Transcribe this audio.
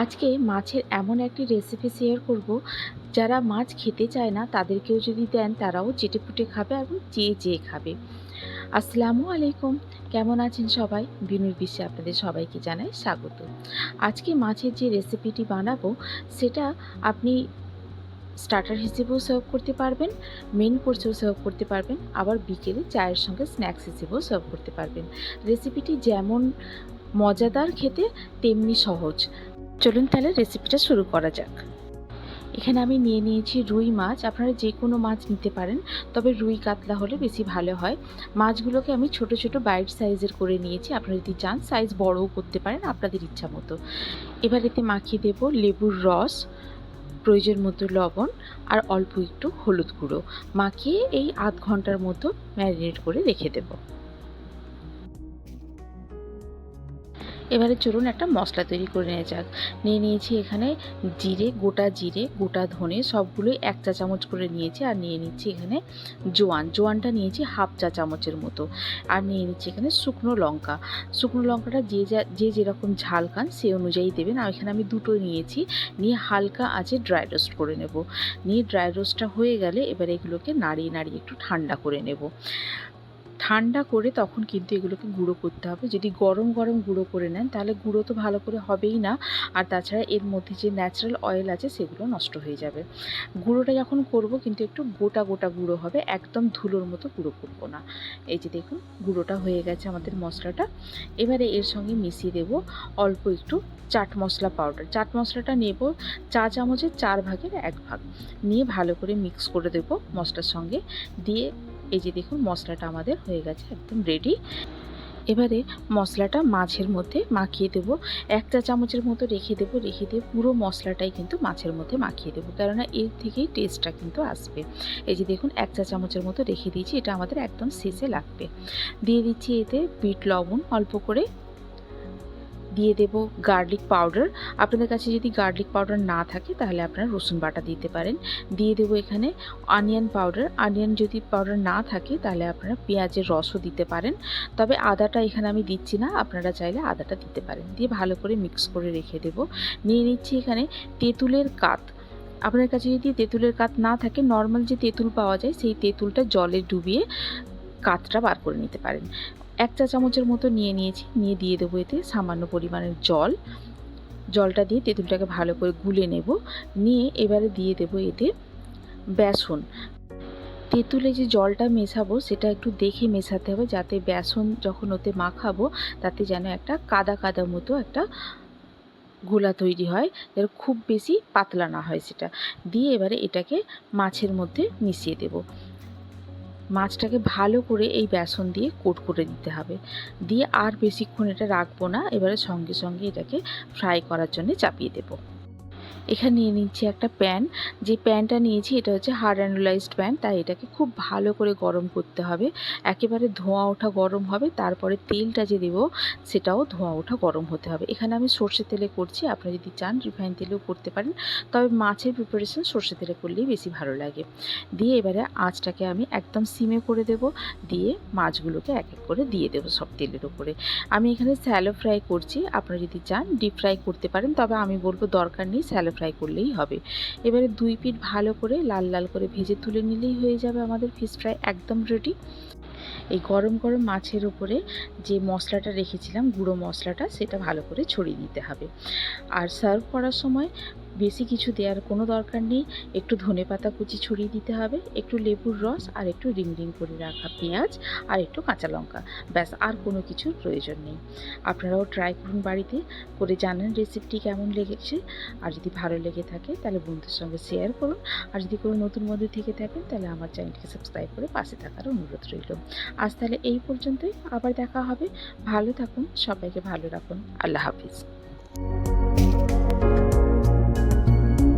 আজকে মাছের এমন একটি রেসিপি শেয়ার করব, যারা মাছ খেতে চায় না, তাদেরকেও যদি দেন, তারাও চেটে চেটেপুটে খাবে এবং চেয়ে চেয়ে খাবে। আসসালামু আলাইকুম, কেমন আছেন সবাই? বিনুর বিশ্বে আপনাদের সবাইকে জানাই স্বাগত। আজকে মাছের যে রেসিপিটি বানাবো, সেটা আপনি স্টার্টার হিসেবেও সার্ভ করতে পারবেন মেন কোর্সেও সার্ভ করতে পারবেন, আবার বিকেলে চায়ের সঙ্গে স্ন্যাক্স হিসেবেও সার্ভ করতে পারবেন। রেসিপিটি যেমন মজাদার খেতে, তেমনি সহজ। চলুন তাহলে রেসিপিটা শুরু করা যাক। এখানে আমি নিয়ে নিয়েছি রুই মাছ। আপনারা যে কোনো মাছ নিতে পারেন, তবে রুই কাতলা হলে বেশি ভালো হয়। মাছগুলোকে আমি ছোট ছোট বাইট সাইজের করে নিয়েছি। আপনারা যদি চান সাইজ বড়ও করতে পারেন আপনাদের ইচ্ছা মতো। এবার এতে মাখিয়ে দেব লেবুর রস, প্রয়োজন মতো লবণ, আর অল্প একটু হলুদ গুঁড়ো। মাখিয়ে এই আধ ঘণ্টার মতো ম্যারিনেট করে রেখে দেবো। এবারে চলুন একটা মশলা তৈরি করে নেওয়া যাক। নিয়ে নিয়েছি এখানে জিরে, গোটা জিরে, গোটা ধনে সবগুলোই এক চা চামচ করে নিয়েছি আর নিয়ে নিচ্ছি এখানে জোয়ান। জোয়ানটা নিয়েছি হাফ চা চামচের মতো। আর নিয়ে নিচ্ছি এখানে শুকনো লঙ্কা। শুকনো লঙ্কাটা যে যা, যে যেরকম ঝাল খান সে অনুযায়ী দেবেন। আর এখানে আমি দুটো নিয়েছি। নিয়ে হালকা আছে ড্রাই রোস্ট করে নেব। নিয়ে ড্রাই রোস্টটা হয়ে গেলে এবার এগুলোকে নাড়িয়ে নাড়িয়ে একটু ঠান্ডা করে নেব। ঠান্ডা করে তখন কিন্তু এগুলোকে গুঁড়ো করতে হবে। যদি গরম গরম গুঁড়ো করে নেন, তাহলে গুঁড়ো তো ভালো করে হবেই না। আর তাছাড়া এর মধ্যে যে ন্যাচারাল অয়েল আছে, সেগুলো নষ্ট হয়ে যাবে। গুঁড়োটা যখন করব, কিন্তু একটু গোটা গোটা গুঁড়ো হবে। একদম ধুলোর মতো গুঁড়ো করব না। এই যে দেখুন, গুঁড়োটা হয়ে গেছে আমাদের মশলাটা। এবারে এর সঙ্গে মিশিয়ে দেব অল্প একটু চাট মশলা পাউডার চাট মশলাটা নেব চা চামচের চার ভাগের এক ভাগ। নিয়ে ভালো করে মিক্স করে দেব মশলার সঙ্গে। দিয়ে এই যে দেখুন, মশলাটা আমাদের হয়ে গেছে একদম রেডি এবারে মশলাটা মাছের মধ্যে মাখিয়ে দেব। এক চা চামচের মতো রেখে দেবো, রেখে দিয়ে পুরো মশলাটাই কিন্তু মাছের মধ্যে মাখিয়ে দেবো। কেননা এর থেকেই টেস্টটা কিন্তু আসবে। এই যে দেখুন, এক চা চামচের মতো রেখে দিয়েছি, এটা আমাদের একদম শেষে লাগবে। দিয়ে দিচ্ছি এতে বিট লবণ অল্প করে। দিয়ে দেব গার্লিক পাউডার আপনাদের কাছে যদি গার্লিক পাউডার না থাকে, তাহলে আপনারা রসুন বাটা দিতে পারেন। দিয়ে দেবো এখানে অনিয়ন পাউডার অনিয়ন যদি পাউডার না থাকে, তাহলে আপনারা পেঁয়াজের রসও দিতে পারেন। তবে আদাটা এখানে আমি দিচ্ছি না, আপনারা চাইলে আদাটা দিতে পারেন। দিয়ে ভালো করে মিক্স করে রেখে দেব। নিয়ে নিচ্ছি এখানে তেঁতুলের কাত। আপনার কাছে যদি তেঁতুলের কাত না থাকে নর্মাল যে তেঁতুল পাওয়া যায়, সেই তেঁতুলটা জলে ডুবিয়ে কাতটা বার করে নিতে পারেন। এক চা চামচের মতো নিয়ে নিয়েছি, নিয়ে দিয়ে দেবো এতে সামান্য পরিমাণের জল। জলটা দিয়ে তেঁতুলটাকে ভালো করে গুলে নেব। নিয়ে এবারে দিয়ে দেবো এতে বেসন। তেঁতুলে যে জলটা মেশাবো, সেটা একটু দেখে মেশাতে হবে, যাতে বেসন যখন ওতে মাখাবো, তাতে যেন একটা কাদা কাদা মতো একটা গোলা তৈরি হয়, যেন খুব বেশি পাতলা না হয় সেটা। দিয়ে এবারে এটাকে মাছের মধ্যে মিশিয়ে দেবো। মাছটাকে ভালো করে এই বেসন দিয়ে কোট করে দিতে হবে। দিয়ে আর বেশিক্ষণ এটা রাখব না, এবারে সঙ্গে সঙ্গে এটাকে ফ্রাই করার জন্য চাপিয়ে দেবো। এখানে নিয়ে নিচ্ছি একটা প্যান। যে প্যানটা নিয়েছি এটা হচ্ছে হার্ড অ্যানোলাইজড প্যান, তাই এটাকে খুব ভালো করে গরম করতে হবে। একেবারে ধোঁয়া ওঠা গরম হবে, তারপরে তেলটা যে দেবো সেটাও ধোঁয়া ওঠা গরম হতে হবে। এখানে আমি সর্ষে তেলে করছি, আপনারা যদি চান রিফাইন তেলেও করতে পারেন, তবে মাছের প্রিপারেশন সর্ষে তেলে করলেই বেশি ভালো লাগে। দিয়ে এবারে আঁচটাকে আমি একদম সিমে করে দেব, দিয়ে মাছগুলোকে এক এক করে দিয়ে দেবো সব তেলের উপরে। আমি এখানে স্যালো ফ্রাই করছি, আপনারা যদি চান ডিপ ফ্রাই করতে পারেন, তবে আমি বলব দরকার নেই স্যালো ফ্রাই করলেই হবে। এবারে দুই পিঠ ভালো করে লাল লাল করে ভেজে তুলে নিলেই হয়ে যাবে আমাদের ফিশ ফ্রাই একদম রেডি এই গরম গরম মাছের উপরে যে মশলাটা রেখেছিলাম, গুঁড়ো মশলাটা, সেটা ভালো করে ছড়িয়ে দিতে হবে। আর সার্ভ করার সময় বেশি কিছু দেওয়ার কোনো দরকার নেই। একটু ধনে পাতা কুচি ছড়িয়ে দিতে হবে, একটু লেবুর রস আর একটু রিং রিং করে রাখা পেঁয়াজ আর একটু কাঁচা লঙ্কা। ব্যাস, আর কোনো কিছুর প্রয়োজন নেই। আপনারাও ট্রাই করুন বাড়িতে করে জানান রেসিপিটি কেমন লেগেছে। আর যদি ভালো লেগে থাকে, তাহলে বন্ধুর সঙ্গে শেয়ার করুন। আর যদি কোনো নতুন বন্ধু থেকে থাকেন, তাহলে আমার চ্যানেলটিকে সাবস্ক্রাইব করে পাশে থাকার অনুরোধ রইল। আজ তাহলে এই পর্যন্তই। আবার দেখা হবে। ভালো থাকুন সবাইকে ভালো রাখুন। আল্লাহ হাফিজ।